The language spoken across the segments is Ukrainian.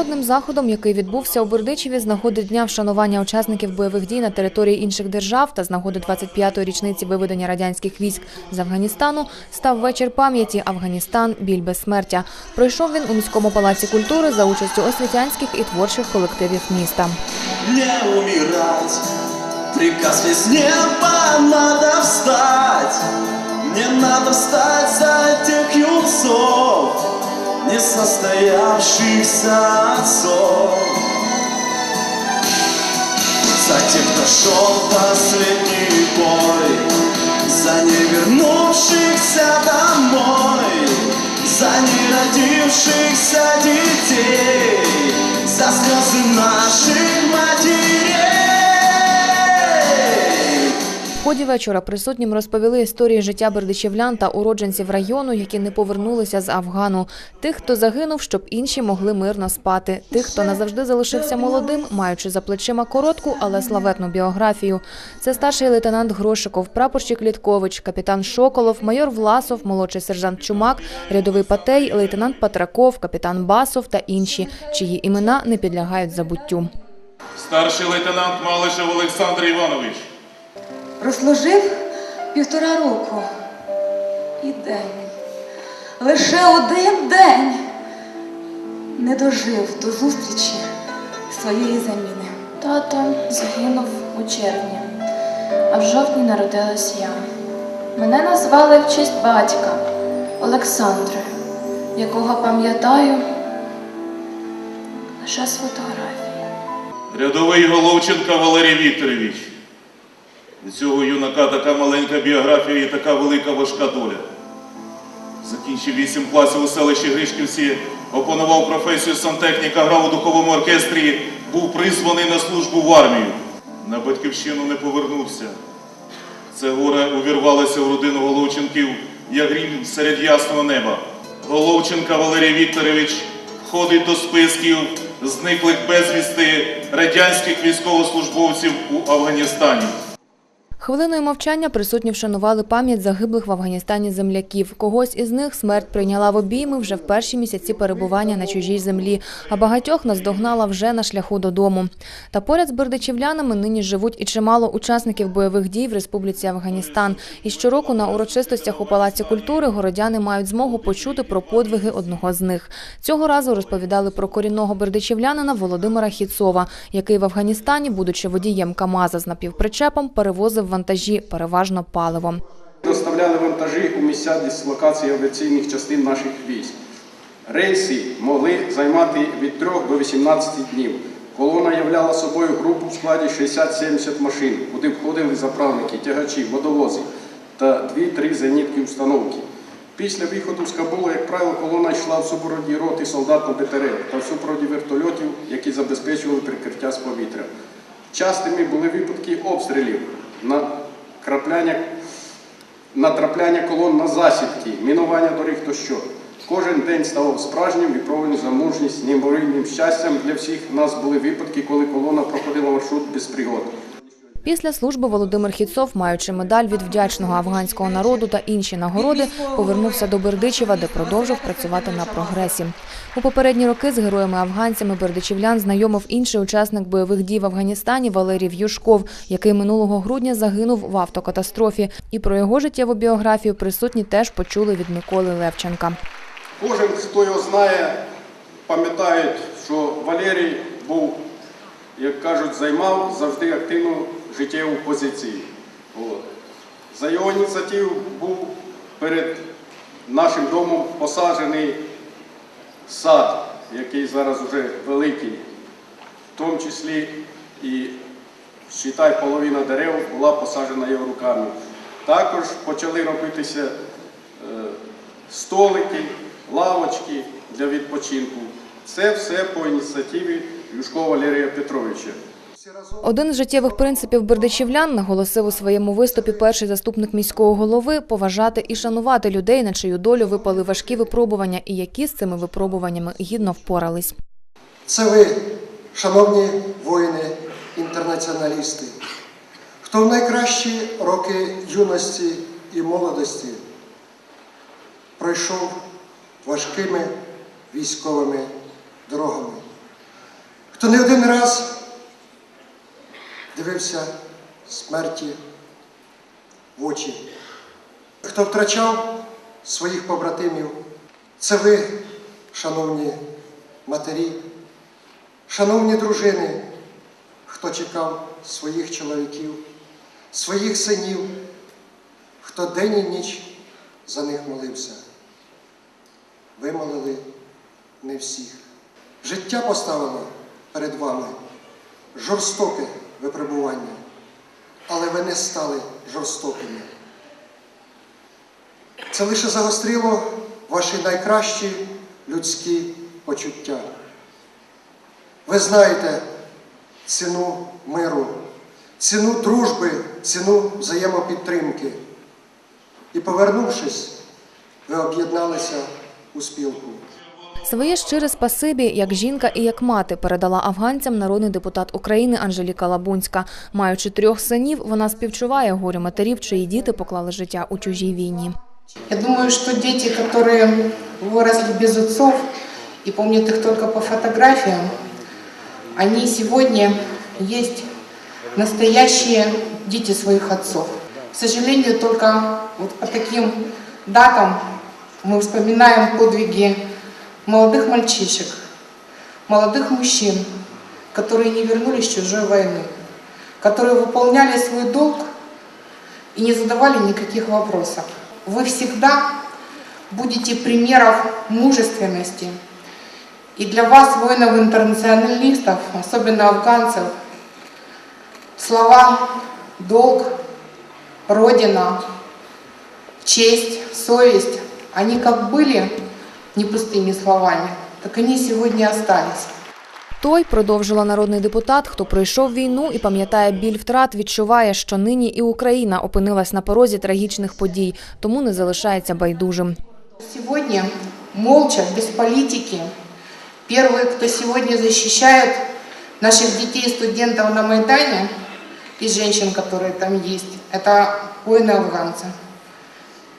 Одним заходом, який відбувся у Бердичеві з нагоди дня вшанування учасників бойових дій на території інших держав та з нагоди 25-ї річниці виведення радянських військ з Афганістану, став вечір пам'яті Афганістан біль безсмертя. Пройшов він у міському палаці культури за участю освітянських і творчих колективів міста. не умирать. Приказ неба несостоявшихся отцов. За тех, кто шел последний бой, за невернувшихся домой, за неродившихся детей, за слезы наших матерей. Ході вечора присутнім розповіли історії життя бердичівлян та уродженців району, які не повернулися з Афгану, тих, хто загинув, щоб інші могли мирно спати, тих, хто назавжди залишився молодим, маючи за плечима коротку, але славетну біографію. Це старший лейтенант Грошиков, прапорщик Літкович, капітан Шоколов, майор Власов, молодший сержант Чумак, рядовий Патей, лейтенант Патраков, капітан Басов та інші, чиї імена не підлягають забуттю. Старший лейтенант Малишев Олександр Іванович. Прослужив півтора року. І день. Лише один день не дожив до зустрічі своєї заміни. Тато загинув у червні, а в жовтні народилась я. Мене назвали в честь батька Олександри, якого пам'ятаю лише з фотографії. Рядовий Головченка Валерій Вікторович. У цього юнака така маленька біографія і така велика важка доля. Закінчив вісім класів у селищі Гришківці, опанував професію сантехніка, грав у духовому оркестрі, був призваний на службу в армію. На батьківщину не повернувся. Це горе увірвалося в родину Головченків, як грім серед ясного неба. Головченка Валерій Вікторович входить до списків зниклих безвісти радянських військовослужбовців у Афганістані. Хвилиною мовчання присутні вшанували пам'ять загиблих в Афганістані земляків. Когось із них смерть прийняла в обійми вже в перші місяці перебування на чужій землі, а багатьох наздогнала вже на шляху додому. Та поряд з бердичівлянами нині живуть і чимало учасників бойових дій в Республіці Афганістан. І щороку на урочистостях у Палаці культури городяни мають змогу почути про подвиги одного з них. Цього разу розповідали про корінного бердичівлянина Володимира Хіцова, який в Афганістані, будучи водієм КАМАЗа з напівпричепом, перевозив вантажі, переважно паливом. Доставляли вантажі у місця дислокації авіаційних частин наших військ. Рейси могли займати від 3 до 18 днів. Колона являла собою групу в складі 60-70 машин, куди входили заправники, тягачі, водовози та 2-3 зенітки установки. Після виходу з Кабулу, як правило, колона йшла в супроводі роти солдат на БТР та в супроводі вертольотів, які забезпечували прикриття з повітря. Частими були випадки обстрілів, натрапляння колон на засідки, мінування доріг тощо. Кожен день ставав справжнім випробуванням за мужність, неймовірним щастям для всіх нас були випадки, коли колона проходила маршрут без пригод. Після служби Володимир Хіцов, маючи медаль від вдячного афганського народу та інші нагороди, повернувся до Бердичева, де продовжив працювати на прогресі. У попередні роки з героями-афганцями бердичівлян знайомив інший учасник бойових дій в Афганістані Валерій В'юшков, який минулого грудня загинув в автокатастрофі. І про його життєву біографію присутні теж почули від Миколи Левченка. Кожен, хто його знає, пам'ятає, що Валерій був, як кажуть, займав завжди активну життєву позицію. За його ініціативу був перед нашим домом посаджений сад, який зараз вже великий, в тому числі і, вважай, половина дерев була посаджена його руками. Також почали робитися е, столики, лавочки для відпочинку. Це все по ініціативі Юшкова Валерія Петровича. Один з життєвих принципів бердичівлян наголосив у своєму виступі перший заступник міського голови поважати і шанувати людей, на чию долю випали важкі випробування, і які з цими випробуваннями гідно впорались. Це ви, шановні воїни-інтернаціоналісти, хто в найкращі роки юності і молодості пройшов важкими військовими дорогами. хто не один раз дивився смерті в очі, хто втрачав своїх побратимів. Це ви, шановні матері, шановні дружини, хто чекав своїх чоловіків, своїх синів, хто день і ніч за них молився. Ви молили не всіх. Життя поставило перед вами жорстоке випробування, але ви не стали жорстокими. Це лише загострило ваші найкращі людські почуття. Ви знаєте ціну миру, ціну дружби, ціну взаємопідтримки. І повернувшись, ви об'єдналися у спілку. Своє щире спасибі, як жінка і як мати, передала афганцям народний депутат України Анжеліка Лабунська. Маючи трьох синів, вона співчуває горю матерів, чиї діти поклали життя у чужій війні. Я думаю, что дети, которые выросли без отцов и помнят их только по фотографиям, они сегодня есть настоящие дети своих отцов. К сожалению, только вот по таким датам мы вспоминаем подвиги молодых мальчишек, молодых мужчин, которые не вернулись с чужой войны, которые выполняли свой долг и не задавали никаких вопросов. Вы всегда будете примером мужественности. И для вас, воинов-интернационалистов, особенно афганцев, слова «долг», «родина», «честь», «совесть», они как были не пустыми словами, так они сегодня остались. Той, продовжила народний депутат, хто пройшов війну і пам'ятає біль втрат, відчуває, що нині і Україна опинилась на порозі трагічних подій, тому не залишається байдужим. Сегодня молча, без политики, первые, кто сегодня защищает наших детей и студентов на Майдане, и женщин, которые там есть, это воины-афганцы.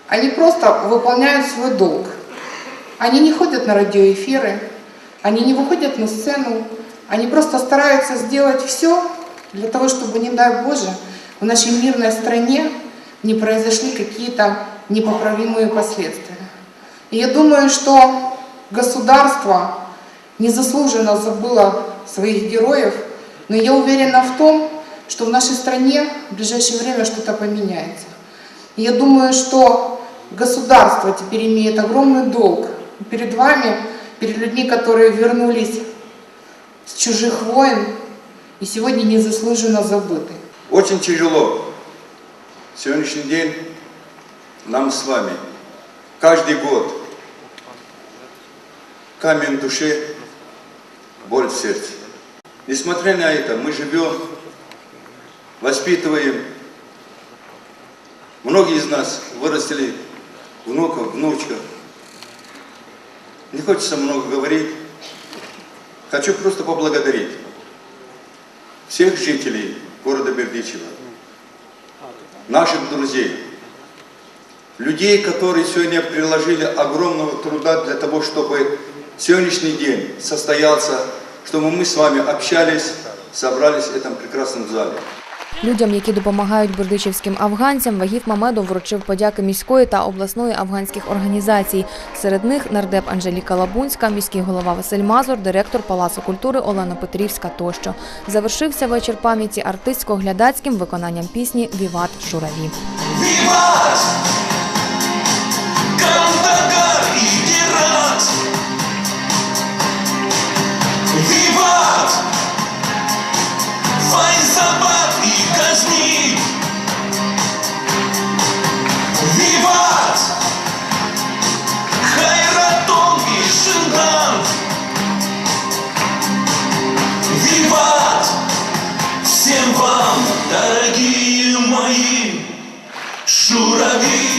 Они просто выполняют свой долг. Они не ходят на радиоэфиры, они не выходят на сцену, они просто стараются сделать все для того, чтобы, не дай Боже, в нашей мирной стране не произошли какие-то непоправимые последствия. И я думаю, что государство незаслуженно забыло своих героев, но я уверена в том, что в нашей стране в ближайшее время что-то поменяется. И я думаю, что государство теперь имеет огромный долг перед вами, перед людьми, которые вернулись с чужих войн и сегодня незаслуженно забыты. Очень тяжело. Сегодняшний день нам с вами каждый год камень в душе, боль в сердце. Несмотря на это, мы живем, воспитываем. Многие из нас выросли внуков, внучков. Не хочется много говорить. Хочу просто поблагодарить всех жителей города Бердичева, наших друзей, людей, которые сегодня приложили огромного труда для того, чтобы сегодняшний день состоялся, чтобы мы с вами общались, собрались в этом прекрасном зале. Людям, які допомагають бердичівським афганцям, Вагів Мамедов вручив подяки міської та обласної афганських організацій. Серед них нардеп Анжеліка Лабунська, міський голова Василь Мазур, директор Палацу культури Олена Петрівська тощо. Завершився вечір пам'яті артистсько-глядацьким виконанням пісні Віват Шураві. Виват! Журавлі